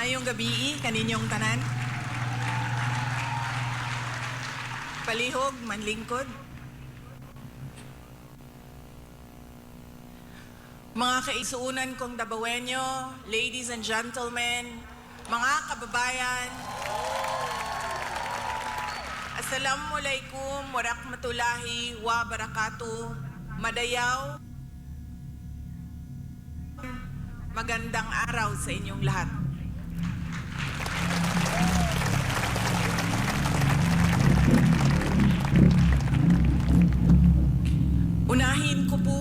Maayong gabi kaninyong tanan. Palihog, manlingkod. Mga kaisuunan kong dabawenyo, ladies and gentlemen, mga kababayan, Assalamualaikum warahmatullahi wabarakatuh. Madayaw, magandang araw sa inyong lahat.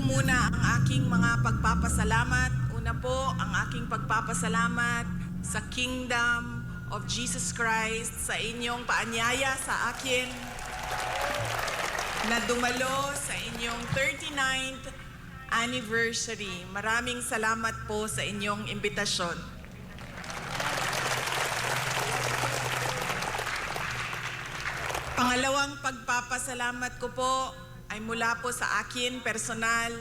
Muna ang aking mga pagpapasalamat. Una po ang aking pagpapasalamat sa Kingdom of Jesus Christ sa inyong paanyaya sa akin na dumalo sa inyong 39th anniversary. Maraming salamat po sa inyong imbitasyon. Pangalawang pagpapasalamat ko po ay mula po sa akin personal.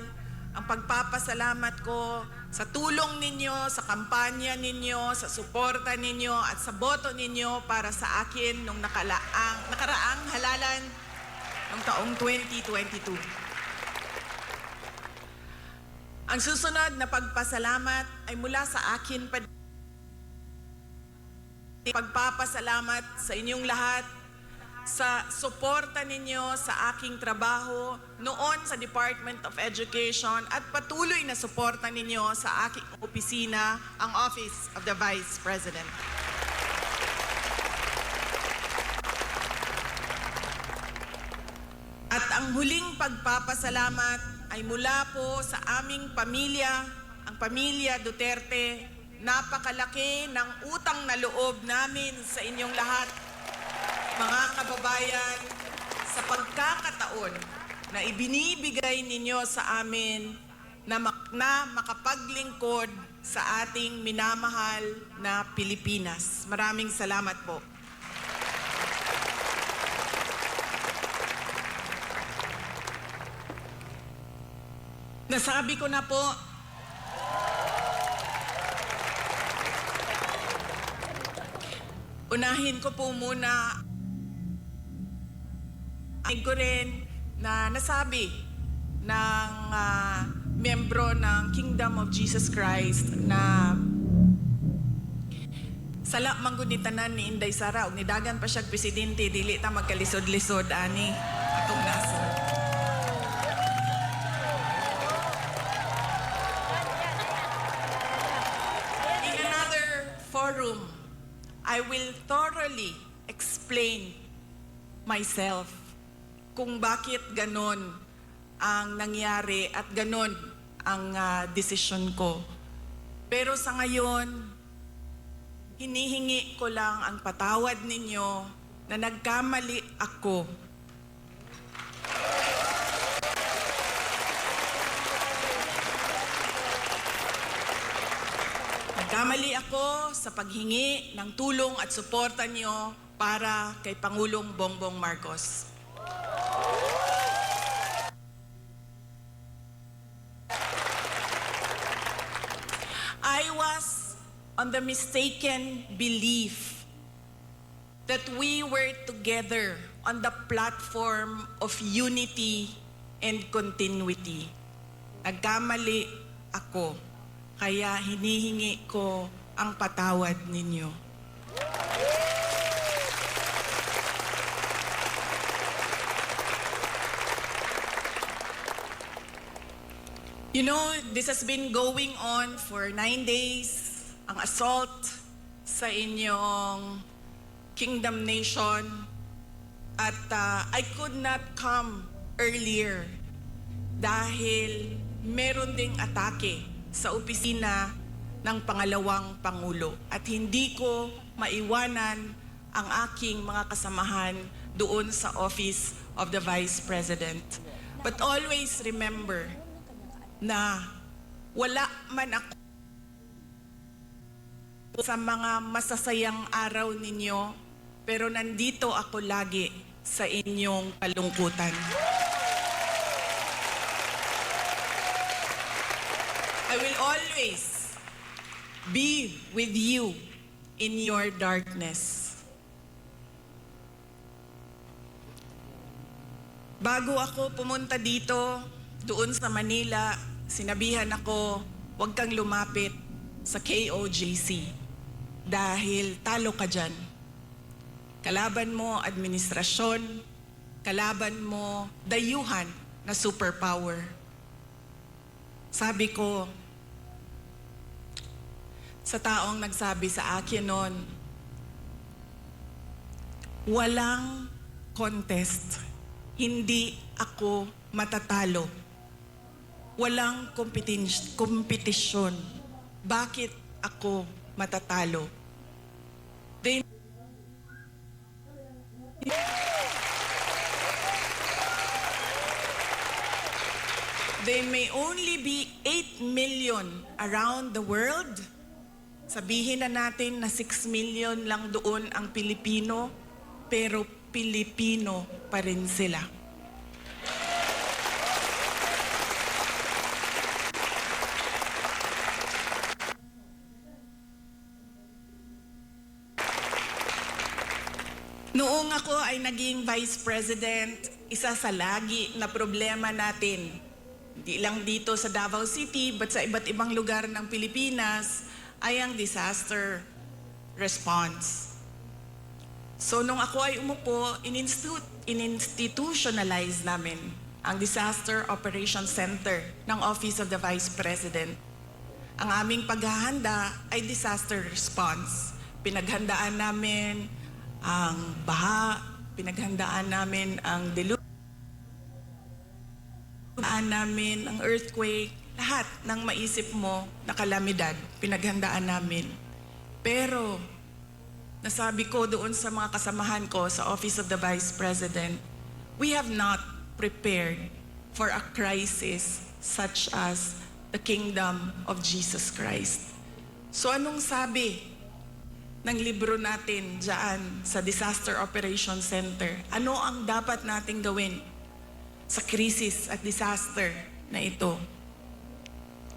Ang pagpapasalamat ko sa tulong ninyo, sa kampanya ninyo, sa suporta ninyo at sa boto ninyo para sa akin nung nakalaang, nakaraang halalan ng taong 2022. Ang susunod na pagpasalamat ay mula sa akin pa pagpapasalamat sa inyong lahat sa suporta ninyo sa aking trabaho noon sa Department of Education at patuloy na suporta ninyo sa aking opisina, ang Office of the Vice President. At ang huling pagpapasalamat ay mula po sa aming pamilya, ang pamilya Duterte. Napakalaki ng utang na loob namin sa inyong lahat mga kababayan, sa pagkakataon na ibinibigay ninyo sa amin na, mak- na makapaglingkod sa ating minamahal na Pilipinas. Maraming salamat po. Nasabi ko na po, unahin ko po muna ay ko rin na nasabi ng ah, membro ng Kingdom of Jesus Christ na sala manggunitanan ni Inday Sara ug nidagan pa siya presidente dili ta magkalisod-lisod ani atong nasa. In another forum, I will thoroughly explain myself kung bakit ganon ang nangyari at ganon ang ah, desisyon ko. Pero sa ngayon, hinihingi ko lang ang patawad ninyo na nagkamali ako. Nagkamali ako sa paghingi ng tulong at suporta niyo para kay Pangulong Bongbong Marcos. I was on the mistaken belief that we were together on the platform of unity and continuity. Nagkamali ako, kaya hinihingi ko ang patawad ninyo. You know, this has been going on for nine days. Ang assault sa inyong kingdom nation. At uh, I could not come earlier dahil meron ding atake sa opisina ng pangalawang pangulo. At hindi ko maiwanan ang aking mga kasamahan doon sa office of the vice president. But always remember, na wala man ako sa mga masasayang araw ninyo, pero nandito ako lagi sa inyong kalungkutan. I will always be with you in your darkness. Bago ako pumunta dito, doon sa Manila, sinabihan ako, huwag kang lumapit sa KOJC dahil talo ka dyan. Kalaban mo administrasyon, kalaban mo dayuhan na superpower. Sabi ko, sa taong nagsabi sa akin noon, walang contest. Hindi ako matatalo. Walang kompetisyon. Bakit ako matatalo? They They may only be 8 million around the world. Sabihin na natin na 6 million lang doon ang Pilipino, pero Pilipino pa rin sila. Noong ako ay naging vice president, isa sa lagi na problema natin, hindi lang dito sa Davao City, but sa iba't ibang lugar ng Pilipinas, ay ang disaster response. So nung ako ay umupo, in-institu- in-institutionalize namin ang Disaster Operations Center ng Office of the Vice President. Ang aming paghahanda ay disaster response. Pinaghandaan namin ang baha, pinaghandaan namin ang deluge, namin ang earthquake, lahat ng maisip mo na kalamidad, pinaghandaan namin. Pero, nasabi ko doon sa mga kasamahan ko sa Office of the Vice President, we have not prepared for a crisis such as the kingdom of Jesus Christ. So anong sabi ng libro natin dyan sa Disaster Operations Center? Ano ang dapat nating gawin sa krisis at disaster na ito?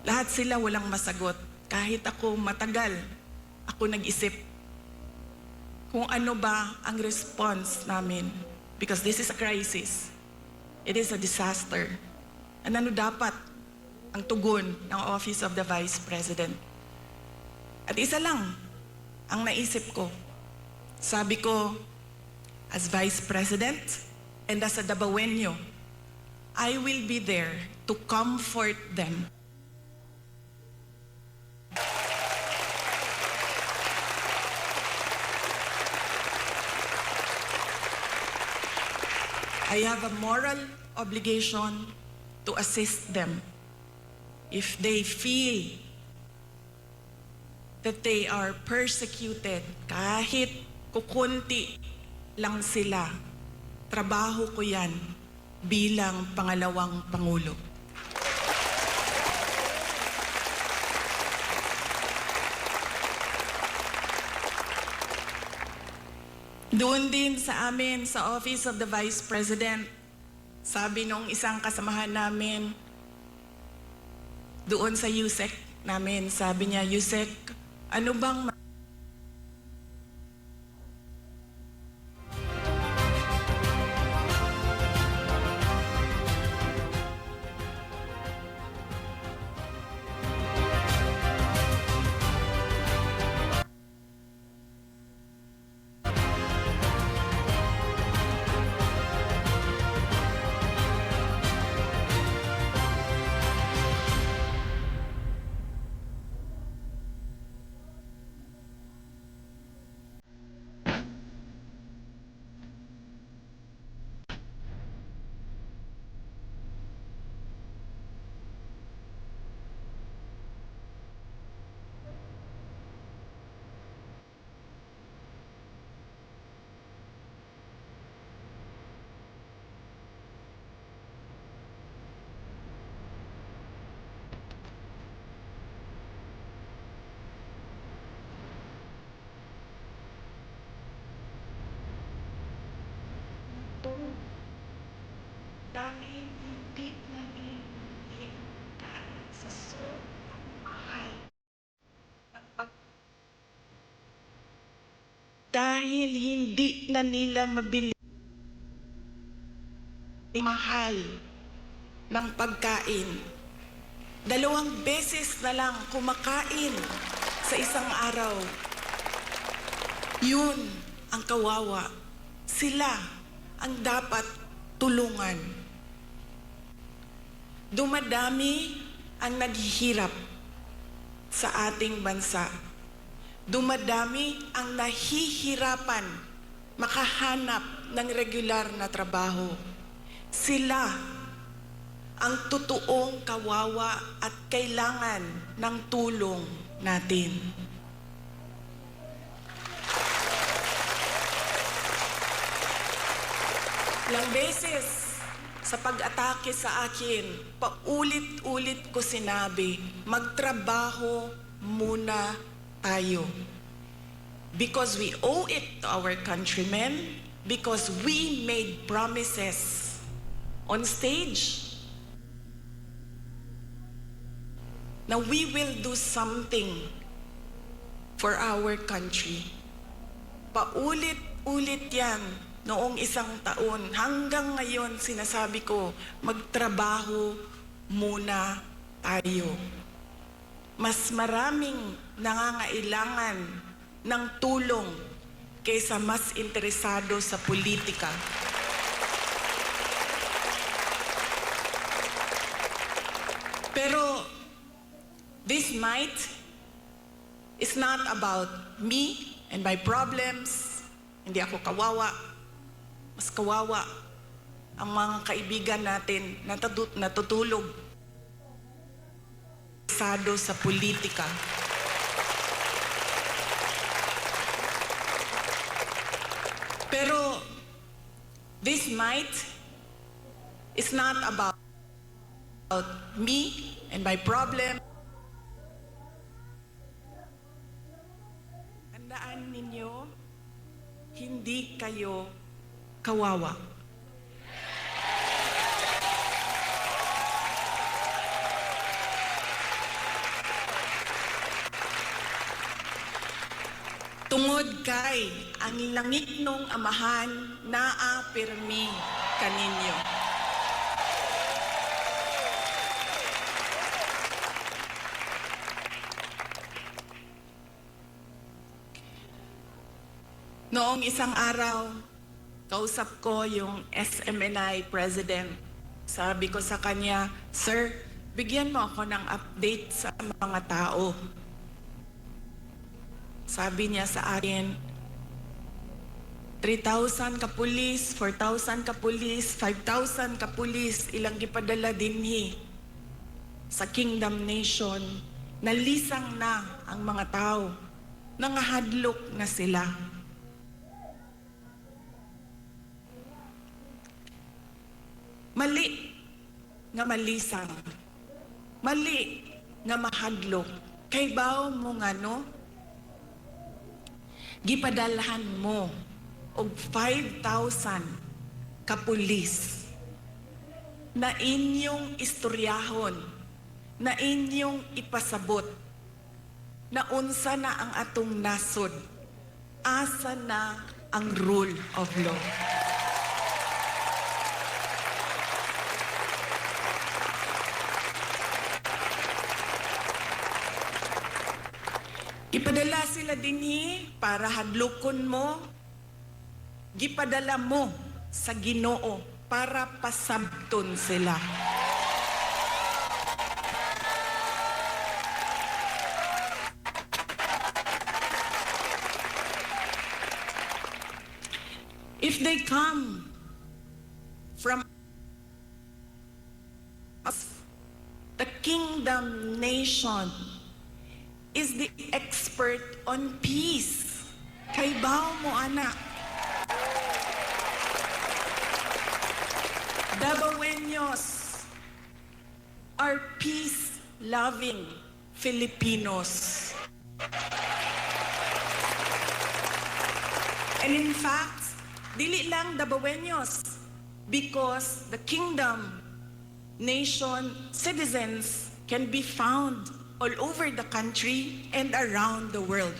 Lahat sila walang masagot. Kahit ako matagal, ako nag-isip kung ano ba ang response namin. Because this is a crisis. It is a disaster. And ano dapat ang tugon ng Office of the Vice President? At isa lang ang naisip ko. Sabi ko, as Vice President and as a Dabawenyo, I will be there to comfort them. I have a moral obligation to assist them if they feel that they are persecuted kahit kukunti lang sila. Trabaho ko yan bilang pangalawang pangulo. Doon din sa amin, sa Office of the Vice President, sabi nung isang kasamahan namin, doon sa USEC namin, sabi niya, USEC, ano bang dahil hindi namin sa pag dahil hindi na nila mabili mahal ng pagkain. Dalawang beses na lang kumakain sa isang araw. Yun ang kawawa. Sila ang dapat tulungan. Dumadami ang naghihirap sa ating bansa. Dumadami ang nahihirapan makahanap ng regular na trabaho. Sila ang totoong kawawa at kailangan ng tulong natin. Ilang beses sa pag-atake sa akin, paulit-ulit ko sinabi, magtrabaho muna tayo. Because we owe it to our countrymen, because we made promises on stage na we will do something for our country. Paulit-ulit yan noong isang taon. Hanggang ngayon, sinasabi ko, magtrabaho muna tayo. Mas maraming nangangailangan ng tulong kaysa mas interesado sa politika. Pero this might is not about me and my problems. Hindi ako kawawa. Mas kawawa ang mga kaibigan natin na natutulog sado sa politika. Pero this might is not about about me and my problem. Tandaan ninyo, hindi kayo kawawa. Tungod kay ang langit nung amahan naa pirmi kaninyo. Noong isang araw, kausap ko yung SMNI president. Sabi ko sa kanya, Sir, bigyan mo ako ng update sa mga tao. Sabi niya sa akin, 3,000 kapulis, 4,000 kapulis, 5,000 kapulis, ilang gipadala dinhi sa Kingdom Nation. Nalisang na ang mga tao. Nangahadlok na sila. Mali nga malisang. Mali nga mahadlok. Kay bao mo nga no? Gipadalhan mo og 5,000 kapulis na inyong istoryahon, na inyong ipasabot, na unsa na ang atong nasod, asa na ang rule of law. Ipadala sila dinhi para hadlokon mo. Gipadala mo sa Ginoo para pasabton sila. If they come from the kingdom nation on peace. Kay bao mo anak. Dabawenyos are peace-loving Filipinos. And in fact, dili lang Dabawenyos because the kingdom nation citizens can be found all over the country and around the world.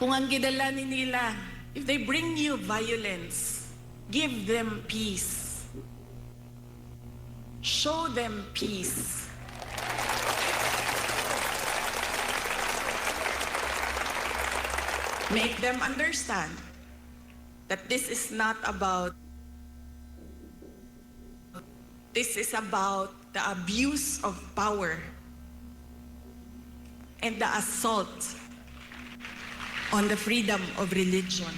Kung ang nila, if they bring you violence, give them peace. Show them peace. Make them understand that this is not about this is about the abuse of power and the assault on the freedom of religion.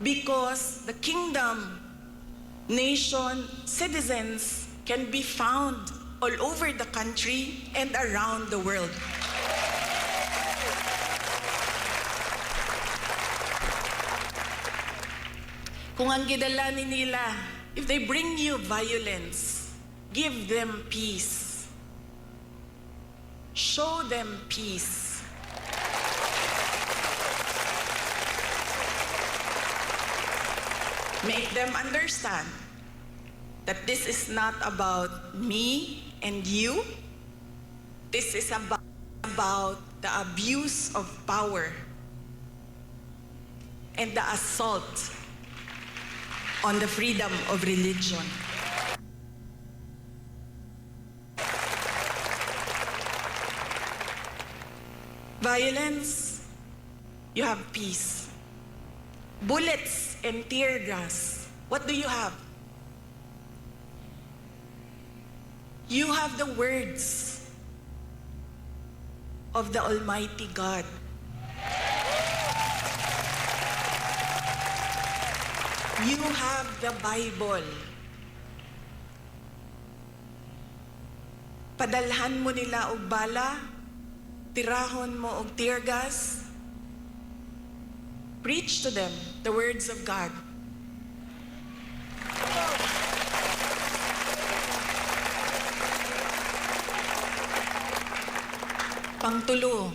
Because- the kingdom, nation, citizens can be found all over the country and around the world. Kung ang nila, if they bring you violence, give them peace. Show them peace. Make them understand that this is not about me and you. This is about, about the abuse of power and the assault on the freedom of religion. Violence, you have peace. Bullets and tear gas, what do you have? You have the words of the Almighty God. You have the Bible. Padalhan mo nila og bala, tirahon mo og tear gas. Preach to them the words of God. Pangtulo.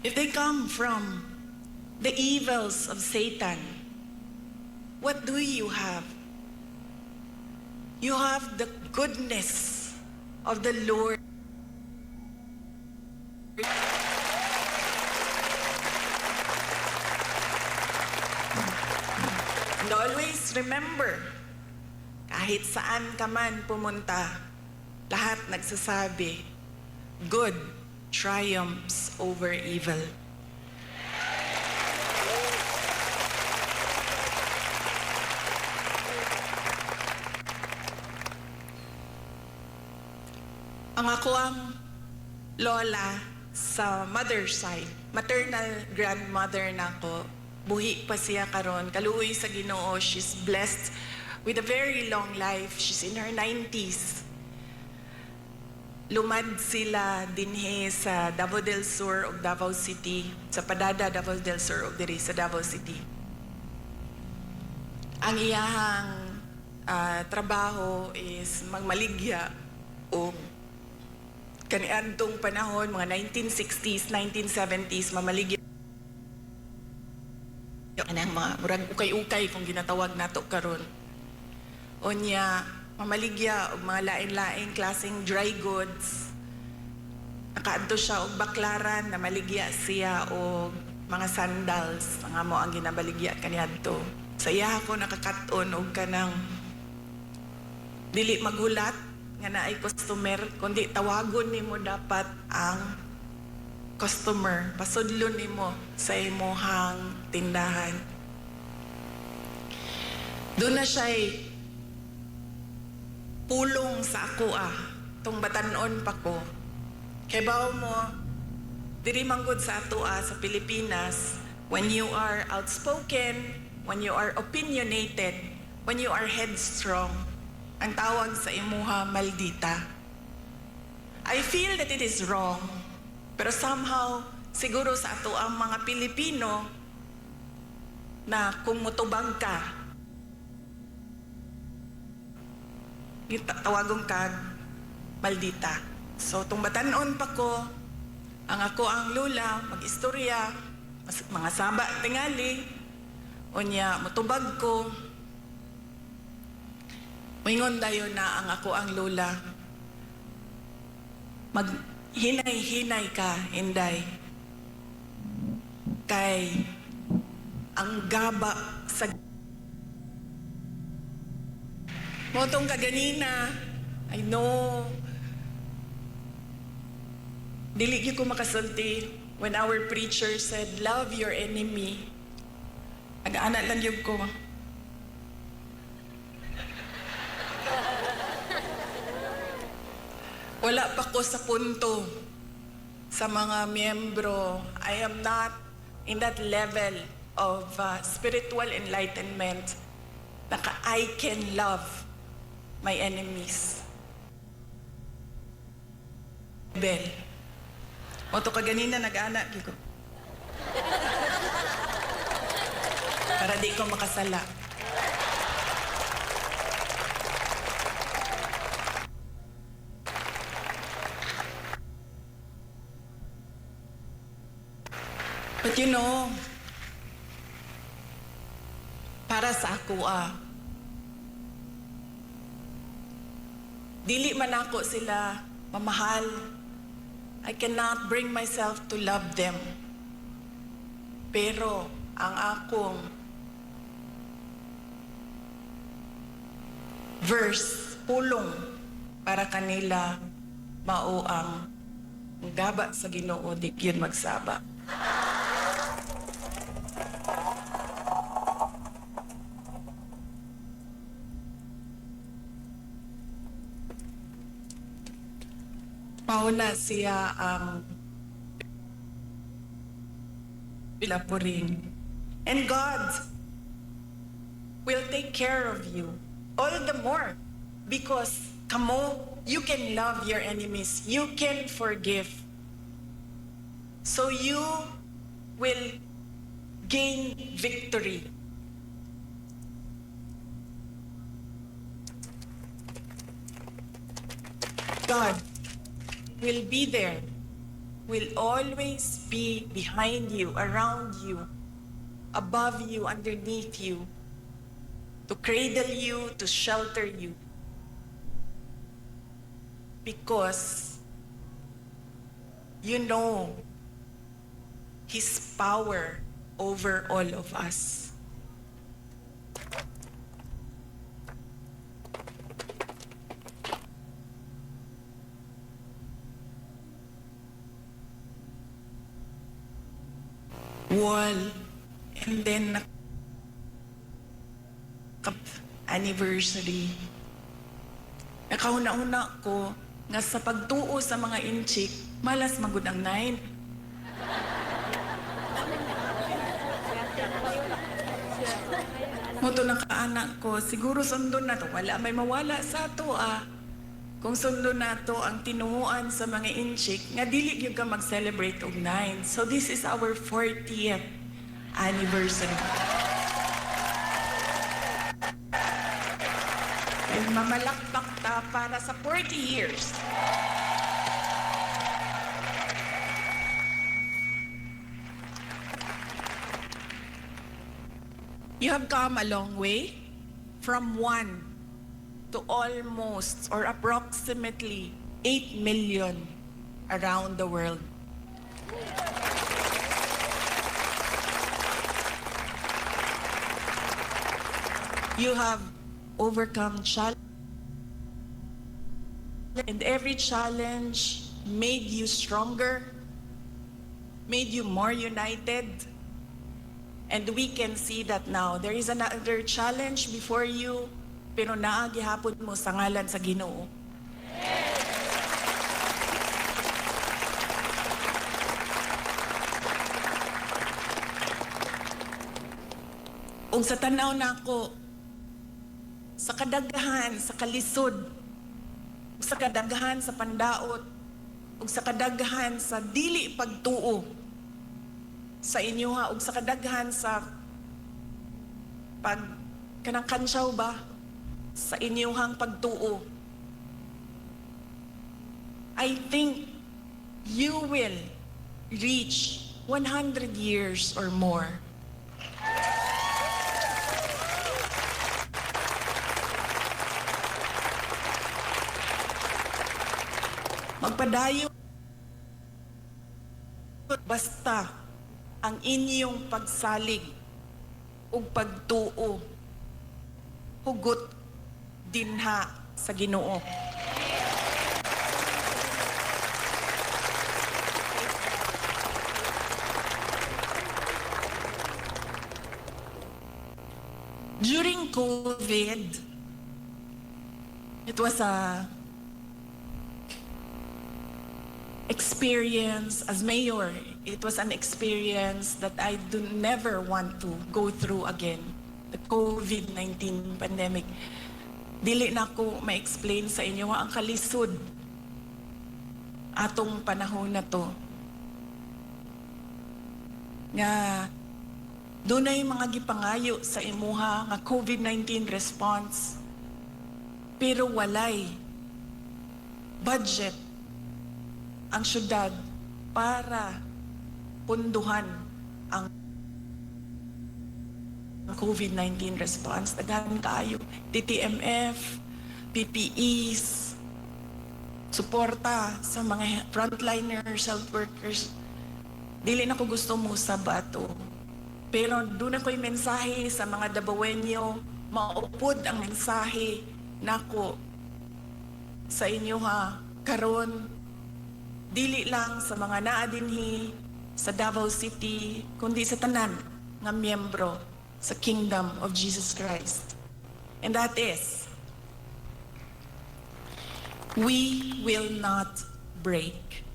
If they come from the evils of Satan, what do you have? You have the goodness of the Lord. And always remember, kahit saan ka man pumunta, lahat nagsasabi, good triumphs over evil. Ang ako ang lola sa mother side, maternal grandmother na ako, buhi pa siya karon, kaluoy sa Ginoo, she's blessed with a very long life. She's in her 90s. Lumad sila dinhe sa Davao del Sur ug Davao City, sa Padada Davao del Sur ug diri sa Davao City. Ang iyahang ah, trabaho is magmaligya o kaniadtong panahon, mga 1960s, 1970s, mamaligya kanang mga murag ukay-ukay kung ginatawag nato karon. Onya, mamaligya og mga lain-lain klaseng dry goods. Nakaadto siya og baklaran na maligya siya og mga sandals nga mo ang ginabaligya kaniadto. Sa iya ako nakakaton og kanang dili magulat nga naay customer kundi tawagon nimo dapat ang customer. Pasudlon nimo sa imong tindahan. Doon na siya pulong sa ako ah. Tong batanon pa ko. Kay bawo mo diri manggod sa ato ah, sa Pilipinas when you are outspoken when you are opinionated when you are headstrong ang tawag sa imuha maldita. I feel that it is wrong pero somehow siguro sa ato ang mga Pilipino na kung mutubag ka tawagong kag maldita. So, tung batanon pa ko, ang ako ang lula, mag-istorya, mga saba tingali, unya, mutubag ko, Mingon dayon na ang ako ang lula. Mag hinay-hinay ka, Inday. Kay ang gaba sa Motong kaganina, I know, dili ko makasulti when our preacher said, love your enemy. Aga-ana lang yun ko. Wala pa ko sa punto sa mga miyembro. I am not in that level of uh, spiritual enlightenment. Naka I can love my enemies. Bel. O to kaganina nag-ana ko. Para di ko makasala. But you know, para sa ako ah, dili man ako sila mamahal. I cannot bring myself to love them. Pero ang akong verse, pulong para kanila mao ang gaba sa Ginoo di yun magsaba. Mauna siya ang um, pilapuring. And God will take care of you all the more because kamo, you can love your enemies. You can forgive. So you will gain victory. God will be there, will always be behind you, around you, above you, underneath you, to cradle you, to shelter you. Because you know His power over all of us. Wall. And then, nak- anniversary. Nakauna-una ko nga sa pagtuo sa mga inchik, malas magud ang nine. Moto ng kaanak ko, siguro sundon na to. Wala may mawala sa to ah. Kung sundon na to ang tinuuan sa mga inchik, nga dili gyud ka mag-celebrate og nine. So this is our 40th anniversary. And mamalakpak ta para sa 40 years. You have come a long way from one to almost or approximately 8 million around the world. You have overcome challenge and every challenge made you stronger, made you more united. And we can see that now. There is another challenge before you, pero naagihapon mo sa ngalan sa Ginoo. Ug sa tanaw nako sa kadaghan, sa kalisod, sa kadaghan sa pandaot, ug sa kadaghan sa dili pagtuo sa inyo ha, ug sa kadaghan sa pag kanang kansyaw ba sa inyong pagtuo. I think you will reach 100 years or more. Magpadayo basta ang inyong pagsalig ug pagtuo hugot dinha sa Ginoo. During COVID, it was a experience as mayor. It was an experience that I do never want to go through again. The COVID-19 pandemic. Dili na ko ma-explain sa inyo ang kalisod atong panahon na to. Nga dunay mga gipangayo sa imuha nga COVID-19 response pero walay budget ang syudad para punduhan ang COVID-19 response. Daghan kaayo. TTMF, PPEs, suporta sa mga frontliners, health workers. Dili na ko gusto mo sa bato. Pero doon ako'y mensahe sa mga Dabawenyo, maupod ang mensahe nako sa inyo ha, karon dili lang sa mga naa dinhi sa Davao City, kundi sa tanan nga miyembro sa Kingdom of Jesus Christ. And that is, we will not break.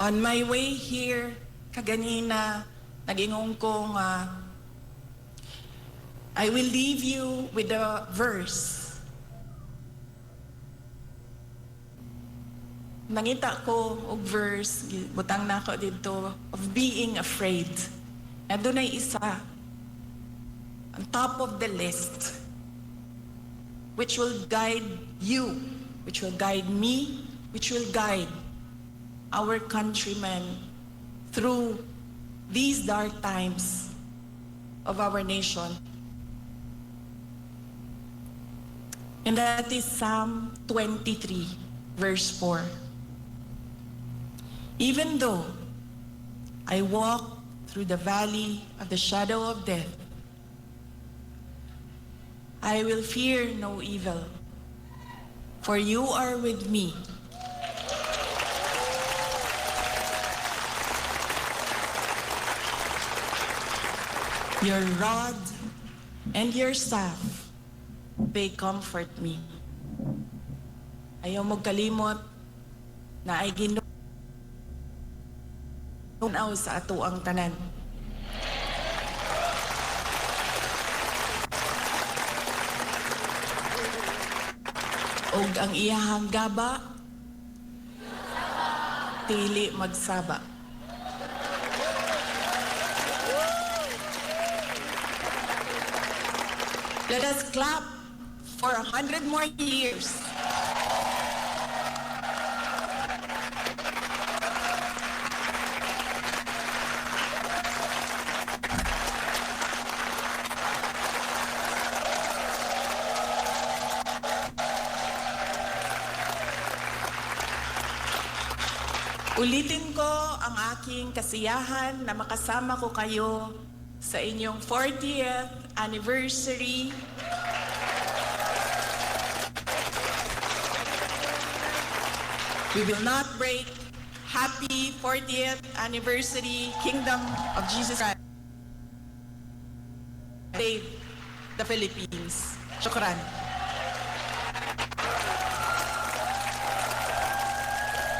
On my way here, kaganina, nagingong ko nga, ah, I will leave you with a verse. Nangita ko og verse, butang na ako dito, of being afraid. Na doon ay isa, on top of the list, which will guide you, which will guide me, which will guide our countrymen through these dark times of our nation. And that is Psalm 23, verse 4. Even though I walk through the valley of the shadow of death, I will fear no evil, for you are with me. Your rod and your staff, they comfort me. Ayaw mo kalimot na ay ginunaw sa ato ang tanan. Og ang iyahang gaba, tili magsaba. Let us clap for a hundred more years. Ulitin ko ang aking kasiyahan na makasama ko kayo sa inyong 40th anniversary We will not break. Happy 40th anniversary, Kingdom of Jesus Christ. Save the Philippines. Shukran.